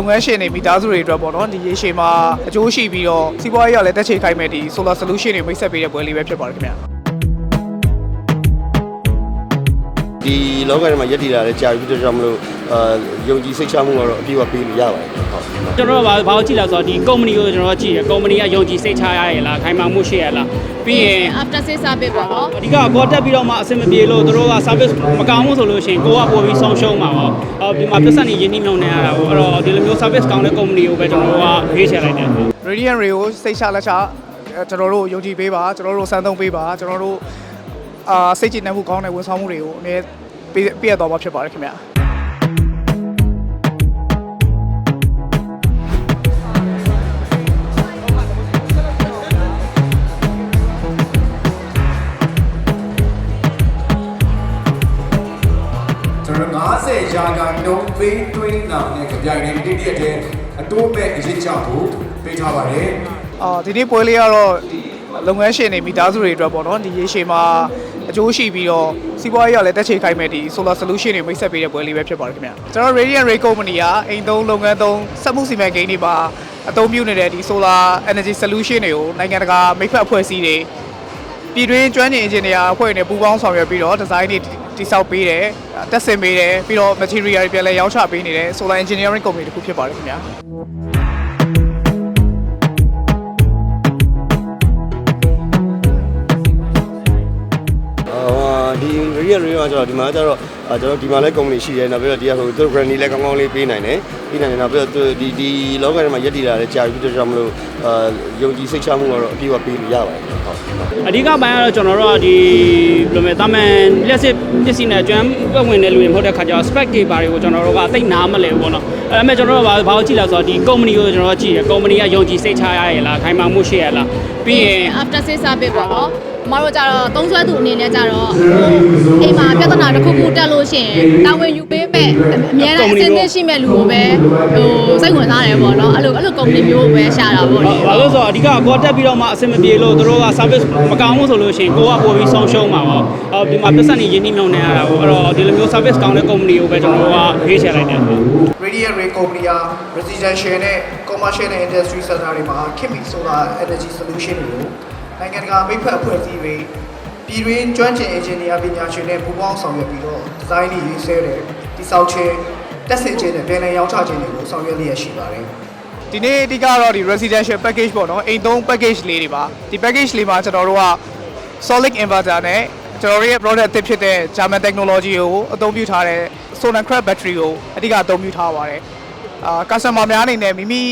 လုပ်ငန်းရှင်တွေမိသားစုတွေအတွက်ပေါ့နော်ဒီရေရှည်မှာအကျိုးရှိပြီးတော့စီးပွားရေးရလည်းတက်ချေခိုင်းမဲ့ဒီ solar solution တွေမိတ်ဆက်ပေးတဲ့ပွဲလေးပဲဖြစ်ပါတယ်ခင်ဗျာ ဒီလောကထဲမှာရက်တည်တာလည်းကြာပြီဖြစ်တဲ့ကြောင့်မလို့အာယုံကြည်စိတ်ချမှုကတော့အပြည့်အဝပေးလို့ရပါတယ်ဟုတ်ကျွန်တော်တို့ကဘာဘာကိုကြည့်လဲဆိုတော့ဒီ company ကိုကျွန်တော်တို့ကြည့်ရ company ကယုံကြည်စိတ်ချရရဲ့လားခိုင်မာမှုရှိရလားပြီးရင် after sales service ပေါ့နော်အဓိကကောတက်ပြီးတော့မှအဆင်မပြေလို့တို့က service မကောင်းဘူးဆိုလို့ရှိရင်ကိုကပို့ပြီးဆုံးရှုံးမှာပေါ့အော်ဒီမှာပတ်စံနေရင်းနှီးမြှုပ်နှံရတာပေါ့အဲ့တော့ဒီလိုမျိုး service ကောင်းတဲ့ company ကိုပဲကျွန်တော်တို့ကရွေးချယ်လိုက်တယ် Radiant Ray ကိုစိတ်ချလက်ချအဲကျွန်တော်တို့ယုံကြည်ပေးပါကျွန်တော်တို့စမ်းသုံးပေးပါကျွန်တော်တို့ အာစိတ်ကြည်နှံမှုကောင်းတဲ့ဝန်ဆောင်မှုတွေကိုအမြဲပေးပေးရတော့မှာဖြစ်ပါတယ်ခင်ဗျာကျွန်တော်90ရာခိုင်နှုန်းပေးသွင်းတာနဲ့ကြပြိုင်နေတိတိကျတဲ့အတိုးမဲ့အရေးချဖို့ပေးထားပါတယ်အာဒီနေ့ပွဲလေးကတော့ဒီ လုပ်ငန်းရှင်တွေမိသားစုတွေအတွက်ပေါ့နော်ဒီရေရှည်မှာအကျိုးရှိပြီးတော့စီးပွားရေးရလည်းတက်ချေခိုင်းမဲ့ဒီ solar solution တွေမိတ်ဆက်ပေးတဲ့ပွဲလေးပဲဖြစ်ပါတယ်ခင်ဗျာကျွန်တော် Radiant Ray Company ကအိမ်သုံးလုပ်ငန်းသုံးစက်မှုစီမံကိန်းတွေမှာအသုံးပြုနေတဲ့ဒီ solar energy solution တွေကိုနိုင်ငံတကာမိတ်ဖက်အဖွဲ့အစည်းတွေပြည်တွင်းကျွမ်းကျင် engineer အဖွဲ့တွေနဲ့ပူးပေါင်းဆောင်ရွက်ပြီးတော့ design တွေတိစောက်ပေးတယ်တက်ဆင်ပေးတယ်ပြီးတော့ material တွေပြန်လဲရောင်းချပေးနေတဲ့ solar engineering company တစ်ခုဖြစ်ပါတယ်ခင်ဗျာ ဒီ real real ကကျတော့ဒီမှာကျတော့အာကျွန်တော်ဒီမှာလည်း company ရှိတယ်နောက်ပြီးတော့ဒီကဆိုသူ brand လည်းကောင်းကောင်းလေးပေးနိုင်တယ်ပေးနိုင်တယ်နောက်ပြီးတော့သူဒီဒီလောကထဲမှာရက်တည်တာလည်းကြာပြီဖြစ်တဲ့ကြောင့်မလို့အာယုံကြည်စိတ်ချမှုကတော့အပြည့်အဝပေးလို့ရပါတယ်ဟုတ်ဟုတ်အဓိကပိုင်းကတော့ကျွန်တော်တို့ကဒီဘယ်လိုလဲတာမန်လက်စစ်ပစ္စည်းနဲ့ကျွမ်းပတ်ဝင်တဲ့လူတွေမဟုတ်တဲ့ခါကျတော့ spec တွေဘာတွေကိုကျွန်တော်တို့ကအသိနားမလဲဘူးပေါ့နော်အဲ့ဒါပေမဲ့ကျွန်တော်တို့ကဘာဘာကိုကြည့်လဲဆိုတော့ဒီ company ကိုကျွန်တော်တို့ကြည့်ရ company ကယုံကြည်စိတ်ချရရဲ့လားခိုင်မာမှုရှိရလားပြီးရင် after sales service ပေါ့နော် မတို့ကြတော့သုံးဆွဲသူအနေနဲ့ကြတော့အိမ်မှာပြဿနာတစ်ခုခုတက်လို့ရှိရင်တာဝန်ယူပေးမဲ့အများနဲ့အစင်းသင့်ရှိမဲ့လူကိုပဲဟိုစိတ်ဝင်စားတယ်ပေါ့နော်အဲ့လိုအဲ့လို company မျိုးကိုပဲရှာတာပေါ့လေဘာလို့ဆိုတော့အဓိကကောတက်ပြီးတော့မှအဆင်မပြေလို့တို့က service မကောင်းဘူးဆိုလို့ရှိရင်ကိုကပို့ပြီးဆုံးရှုံးမှာပေါ့အော်ဒီမှာပတ်စံနေရင်းနှီးမြှုပ်နှံရတာပေါ့အဲ့တော့ဒီလိုမျိုး service ကောင်းတဲ့ company ကိုပဲကျွန်တော်တို့ကရွေးချယ်လိုက်တယ် Radiant Ray Company က residential နဲ့ commercial နဲ့ industry sector တွေမှာ Kimi Solar Energy Solution တွေကို နိုင်ငံတကာမိတ်ဖက်အဖွဲ့အစည်းတွေပြည်တွင်းကျွမ်းကျင် engineer ပညာရှင်တွေပူးပေါင်းဆောင်ရွက်ပြီးတော့ design တွေရေးဆွဲတယ်တိစောက်ခြင်းတက်ဆင်ခြင်းနဲ့ပြန်လည်ရောင်းချခြင်းတွေကိုဆောင်ရွက်လျက်ရှိပါတယ်ဒီနေ့အဓိကတော့ဒီ residential package ပေါ့နော်အိမ်သုံး package လေးတွေပါဒီ package လေးမှာကျွန်တော်တို့က solid inverter နဲ့ကျွန်တော်တို့ရဲ့ product အသစ်ဖြစ်တဲ့ German technology ကိုအသုံးပြုထားတဲ့ Solar Crab battery ကိုအဓိကအသုံးပြုထားပါတယ်အာ customer များအနေနဲ့မိမိ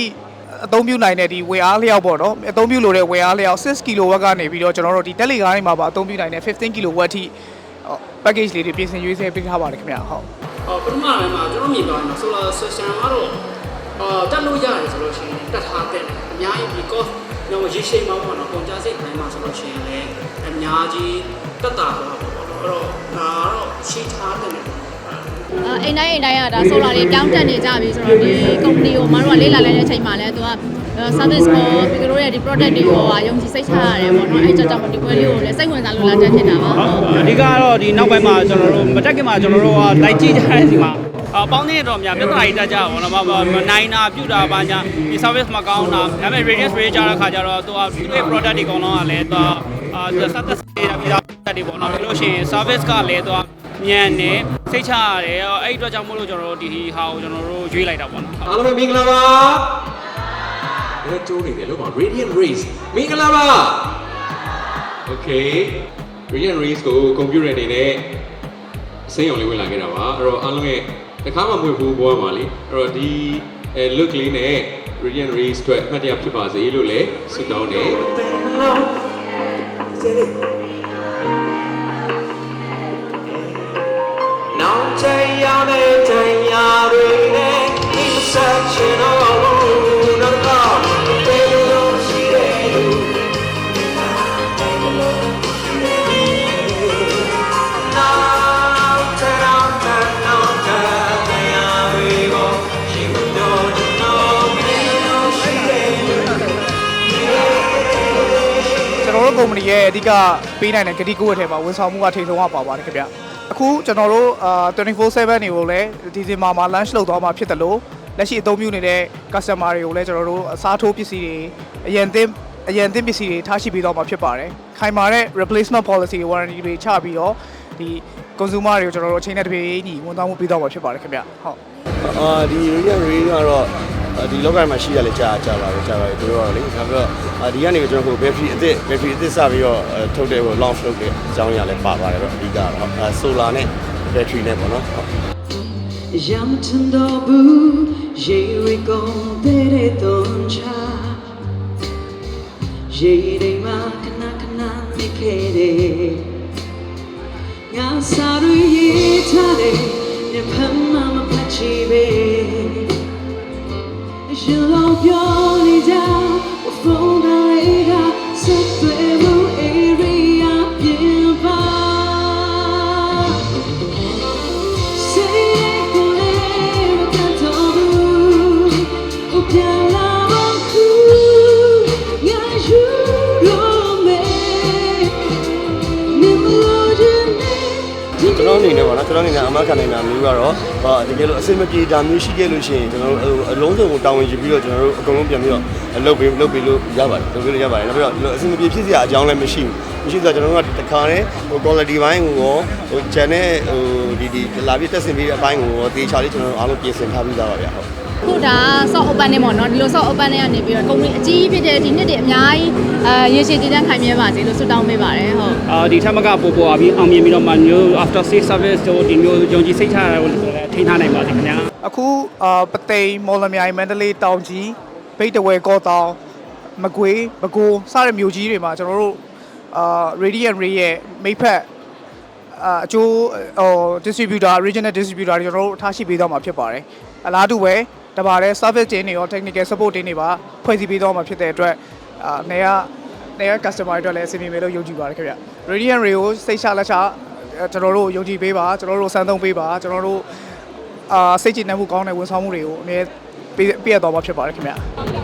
အသုံးပြုနိုင်တဲ့ဒီဝယ်အားလျောက်ပေါ့နော်အသုံးပြုလို့တဲ့ဝယ်အားလျောက်6 kW ကနေပြီးတော့ကျွန်တော်တို့ဒီတက်လီကားတွေမှာပါအသုံးပြုနိုင်တဲ့15 kW ထိ package လေးတွေပြင်ဆင်ရွေးဆဲပေးထားပါတယ်ခင်ဗျာဟုတ်ဟောပထမပိုင်းမှာကျွန်တော်မြင်သွားရင် solar system ကတော့အာတက်လို့ရတယ်ဆိုလို့ရှိရင်တက်ထားတဲ့အများကြီးဒီ cost တော့ရေရှည်မှာပေါ့နော်ကုန်ကြစိတ်တိုင်းမှာဆိုလို့ရှိရင်လည်းအများကြီးတက်တာသွားပေါ့နော်အဲ့တော့ဒါကတော့ရှိထားတဲ့နေပေါ့ အိမ်တိုင်းအိမ်တိုင်းကဒါ solar တွေပြောင်းတက်နေကြပြီဆိုတော့ဒီ company ကိုမတို့ကလေးလာလိုက်တဲ့အချိန်မှာလဲသူက service ကိုပြီးတို့ရဲ့ဒီ product တွေကိုယုံကြည်စိတ်ချရတယ်ပေါ့နော်အဲ့ကြောင့်ကြောင့်ဒီပွဲလေးကိုလည်းစိတ်ဝင်စားလို့လာတက်ဖြစ်တာပါအဓိကတော့ဒီနောက်ပိုင်းမှာကျွန်တော်တို့မတက်ခင်မှာကျွန်တော်တို့ကလိုက်ကြည့်ကြတဲ့ဒီမှာအပေါင်းသေးတော့များပြဿနာကြီးတက်ကြပါဘောနော်မနိုင်တာပြုတာပါညာဒီ service မကောင်းတာဒါပေမဲ့ radius rate ကြတဲ့ခါကျတော့သူကသူ့ရဲ့ product တွေအကုန်လုံးကလည်းသူအာစက်သက်စီတာပြီးတော့တက်တွေပေါ့နော်ပြီးလို့ရှိရင် service ကလည်းသူက မြန်နေစိတ်ချရတယ်အဲ့ဒီအတွက်ကြောင့်မို့လို့ကျွန်တော်တို့ဒီဟာကိုကျွန်တော်တို့ရွေးလိုက်တာပေါ့နော်အားလုံးပဲမင်္ဂလာပါဘယ်ကျိုးနေတယ်လို့ပါ Radiant Race မင်္ဂလာပါ Okay Radiant Race ကိုကွန်ပျူတာအနေနဲ့စိတ်အောင်လေးဝင်လာခဲ့တာပါအဲ့တော့အားလုံးရဲ့တစ်ခါမှမွေဘူးဘွားမှာလေအဲ့တော့ဒီအဲ look လေးနဲ့ Radiant Race အတွက်အမှတ်တရဖြစ်ပါစေလို့လည်းဆုတောင်းတယ် က်ချင်တော့ဘူးတော့တော့ဘယ်လိုရှိတဲ့လူနောင်ချင်တော့နောင်ချင်တရားတွေကိုရှင်တို့တော့ဘယ်လိုရှိတဲ့လူကျွန်တော်တို့ company ရဲ့အဓိကပေးနိုင်တဲ့ဂတိကုတ်အထက်မှာဝန်ဆောင်မှုကထိန်ဆုံးကပါပါတယ်ခင်ဗျ အခုကျွန်တော်တို့အာ24/7တွေကိုလည်းဒီဇင်ဘာမှာ launch လုပ်သွားမှာဖြစ်တယ်လို့လက်ရှိအသုံးပြုနေတဲ့ customer တွေကိုလည်းကျွန်တော်တို့အစားထိုးပစ္စည်းတွေအရင်သင်းအရင်သင်းပစ္စည်းတွေထားရှိပေးတော့မှာဖြစ်ပါတယ်ခိုင်မာတဲ့ replacement policy warranty တွေချပြီးတော့ဒီ consumer တွေကိုကျွန်တော်တို့အချိန်နဲ့တစ်ပြေးညီဝန်ဆောင်မှုပေးတော့မှာဖြစ်ပါတယ်ခင်ဗျဟုတ်အာဒီ Radiant Ray ကတော့အာ ဒီလောကမှာရှိရလဲကြာကြာပါပဲကြာပါပြီသူတို့ကလေနောက်ပြီးတော့အာဒီကနေကျွန်တော်ကို battery အသစ် battery အသစ်စပြီးတော့အဲထုတ်တဲ့ဟို launch လုပ်တဲ့အကြောင်းအရာလည်းပါပါတယ်တော့အဓိကတော့အာ solar နဲ့ battery နဲ့ပေါ့နော်ဟုတ်ရမထင်တော့ဘူးရေရီကုန်တဲ့တုံးချရေရီမှာခဏခဏနေခဲ့တယ်ငါစားရရေးထားတယ်ညဖမ်း ရှင်လောပြောနေကြဖုန်း ကျွန်တော်အနေနဲ့အမခံနိုင်တာမျိုးကတော့ဟာတကယ်လို့အဆင်မပြေတာမျိုးရှိခဲ့လို့ရှိရင်ကျွန်တော်တို့အလုံးစုံကိုတာဝန်ယူပြီးတော့ကျွန်တော်တို့အကုန်လုံးပြန်ပြီးတော့လုပ်ပေးလုပ်ပေးလို့ရပါတယ်လုပ်ပေးလို့ရပါတယ်နောက်ပြီးတော့အဆင်မပြေဖြစ်စရာအကြောင်းလည်းမရှိဘူးမရှိဆိုတော့ကျွန်တော်တို့ကတခါနဲ့ဟို quality ဘိုင်းကိုရောဟို channel ဟိုဒီဒီလာပြီးတက်ဆင်ပြီးတဲ့အပိုင်းကိုရောတေချာလေးကျွန်တော်တို့အားလုံးပြင်ဆင်ထားပြီးသားပါဗျာဟုတ် ခုဒါ soft open နဲ့ပေါ့နော်ဒီလို soft open နဲ့ကနေပြီးတော့ကုမ္ပဏီအကြီးကြီးဖြစ်တဲ့ဒီနှစ်တည်းအများကြီးအဲရေရှည်တည်တံ့ခိုင်မြဲပါစေလို့ဆုတောင်းပေးပါတယ်ဟုတ်အာဒီထက်မကပို့ပေါ်ပြီးအောင်မြင်ပြီးတော့မှမျိုး after sales service တို့ဒီမျိုးယုံကြည်စိတ်ချရကိုလည်းထိန်းထားနိုင်ပါစေခင်ဗျာအခုအာပသိမ်မော်လမြိုင်မန္တလေးတောင်ကြီးဘိတ်တဝဲကောတောင်မကွေးပဲခူးစတဲ့မြို့ကြီးတွေမှာကျွန်တော်တို့အာ Radiant Ray ရဲ့မိတ်ဖက်အာအကျိုးဟို distributor regional distributor တွေကျွန်တော်တို့ထားရှိပေးတော့မှာဖြစ်ပါတယ်အလားတူပဲ တပါးလဲ service team တွေရော technical support team တွေပါဖွဲ့စည်းပေးတော့မှာဖြစ်တဲ့အတွက်အာနေရနေရ customer တွေအတွက်လည်းအဆင်ပြေမယ်လို့ယုံကြည်ပါတယ်ခင်ဗျ Radiant Ray ကိုစိတ်ချလက်ချအဲကျွန်တော်တို့ယုံကြည်ပေးပါကျွန်တော်တို့စမ်းသုံးပေးပါကျွန်တော်တို့အာစိတ်ကြည်နမှုကောင်းတဲ့ဝန်ဆောင်မှုတွေကိုအမြဲပေးပေးရတော့မှာဖြစ်ပါတယ်ခင်ဗျာ